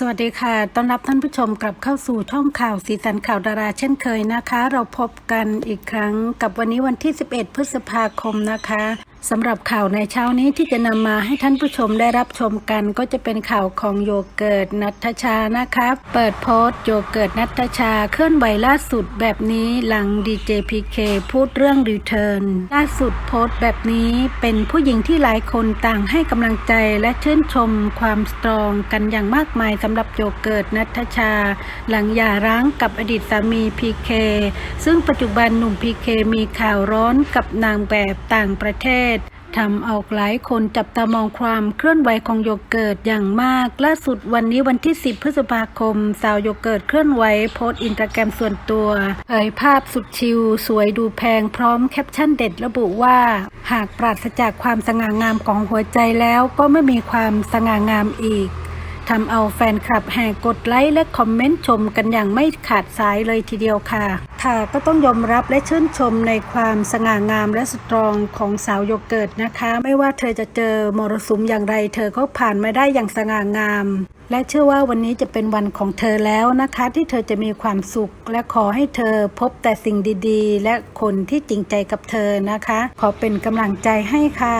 สวัสดีค่ะ ต้อนรับท่านผู้ชมกลับเข้าสู่ช่องข่าวสีสันข่าวดาราเช่นเคยนะคะ เราพบกันอีกครั้งกับวันนี้วันที่ 11 พฤษภาคมนะคะสำหรับข่าวในเช้านี้ที่จะนำมาให้ท่านผู้ชมได้รับชมกัน ก็จะเป็นข่าวของโยเกิร์ตนัทชานะคะเปิดโพสต์โยเกิร์ตนัทชาเคลื่อนไหวล่าสุดแบบนี้หลังดีเจพีเคพูดเรื่องรีเทิร์นล่าสุดโพสต์แบบนี้เป็นผู้หญิงที่หลายคนต่างให้กำลังใจและชื่นชมความสตรองกันอย่างมากมายสำหรับโยเกิร์ตนัทชา หลังหย่าร้างกับอดีตสามีพีเคซึ่งปัจจุบันหนุ่มพีเคมีข่าวร้อนกับนางแบบต่างประเทศทำเอาหลายคนจับตามองความเคลื่อนไหวของโยเกิร์ตอย่างมาก ล่าสุดวันนี้วันที่ 10 พฤษภาคม สาวโยเกิร์ตเคลื่อนไหวโพสต์อินสตาแกรมส่วนตัวเผยภาพสุดชิลสวยดูแพงพร้อมแคปชั่นเด็ดระบุว่า หากปราศจากความสง่างามของหัวใจแล้วก็ไม่มีความสง่างามอีก ทำเอาแฟนคลับแห่กดไลค์และคอมเมนต์ชมกันอย่างไม่ขาดสายเลยทีเดียวค่ะ ค่ะก็ต้องยอมรับและชื่นชมในความสง่างามและสตรองของสาวโยเกิร์ตนะคะ ไม่ว่าเธอจะเจอมรสุมอย่างไร เธอก็ผ่านมาได้อย่างสง่างาม และเชื่อว่าวันนี้จะเป็นวันของเธอแล้วนะคะ ที่เธอจะมีความสุข และขอให้เธอพบแต่สิ่งดีๆ และคนที่จริงใจกับเธอนะคะ ขอเป็นกำลังใจให้ค่ะ